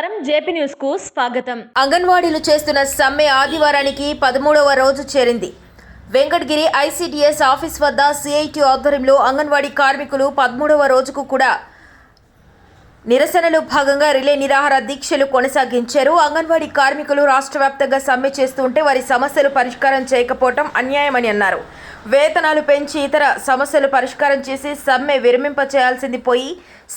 నమస్కారం జేపీ న్యూస్కు స్వాగతం. అంగన్వాడీలు చేస్తున్న సమ్మె ఆదివారానికి పదమూడవ రోజు చేరింది. వెంకటగిరి ఐసీడీఎస్ ఆఫీస్ వద్ద సిఐటి ఆధ్వర్యంలో అంగన్వాడీ కార్మికులు పదమూడవ రోజుకు కూడా నిరసనలో భాగంగా రిలే నిరాహార దీక్షలు కొనసాగించారు. అంగన్వాడీ కార్మికులు రాష్ట్ర వ్యాప్తంగా సమ్మె చేస్తుంటే వారి సమస్యలు పరిష్కారం చేయకపోవటం అన్యాయమని అన్నారు. వేతనాలు పెంచి ఇతర సమస్యలు పరిష్కారం చేసి సమ్మె విరమింప చేయాల్సింది పోయి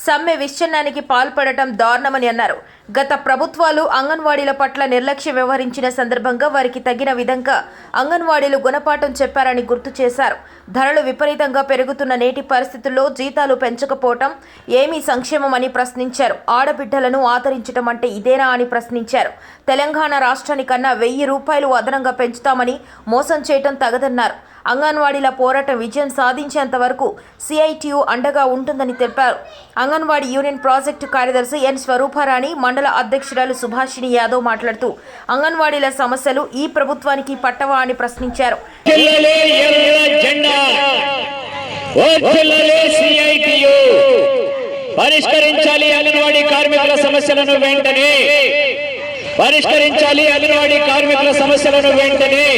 సమ్మె విచ్ఛిన్నానికి పాల్పడటం దారుణమని అన్నారు. గత ప్రభుత్వాలు అంగన్వాడీల పట్ల నిర్లక్ష్యం వ్యవహరించిన సందర్భంగా వారికి తగిన విధంగా అంగన్వాడీలు గుణపాఠం చెప్పారని గుర్తు చేశారు. ధరలు విపరీతంగా పెరుగుతున్న నేటి పరిస్థితుల్లో జీతాలు పెంచకపోవటం ఏమీ సంక్షేమమని ప్రశ్నించారు. ఆడబిడ్డలను ఆదరించడం అంటే ఇదేనా అని ప్రశ్నించారు. తెలంగాణ రాష్ట్రానికన్నా వెయ్యి రూపాయలు అదనంగా పెంచుతామని మోసం చేయటం తగదన్నారు. అంగన్వాడీల పోరాటం విజయం సాధించేంత వరకు సిఐటియు అండగా ఉంటుందని తెలిపారు. అంగన్వాడీ యూనియన్ ప్రాజెక్టు కార్యదర్శి ఎన్ స్వరూపారాణి మండల అధ్యక్షురాలు సుభాషిణి యాదవ్ మాట్లాడుతూ అంగన్వాడీల సమస్యలు ఈ ప్రభుత్వానికి పట్టవా అని ప్రశ్నించారు. పరిష్కరించాలి అంగన్వాడీ కార్మికుల సమస్యలను వెంటనే. పరిష్కరించాలి అంగన్వాడీ కార్మికుల సమస్యలను వెంటనే.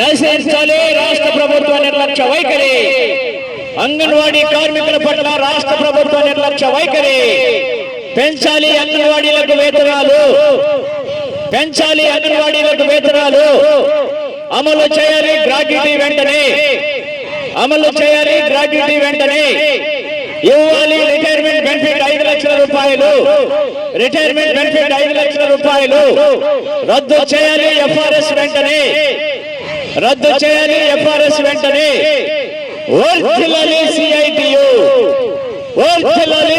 నశించాలి రాష్ట్ర ప్రభుత్వ నిర్లక్ష్య వైఖరి. అంగన్వాడీ కార్మికుల పట్ల రాష్ట్ర ప్రభుత్వ నిర్లక్ష్య వైఖరి. పెంచాలి అంగన్వాడీలకు వేతనాలు. పెంచాలి అంగన్వాడీలకు వేతనాలు. అమలు చేయాలి గ్రాడ్యుటీ వెంటనే. అమలు చేయాలి గ్రాడ్యుటీ వెంటనే. ఇవ్వాలి రిటైర్మెంట్ బెనిఫిట్ ఐదు లక్షల రూపాయలు. రిటైర్మెంట్ బెనిఫిట్ ఐదు లక్షల రూపాయలు. రద్దు చేయాలి ఎఫ్ఆర్ఎస్ వెంటనే. రద్దు చేయాలి ఎఫ్ఆర్ఎస్ వెంటనే. ఓర్చిల్లాలి సిఐటియు. ఓర్చిల్లాలి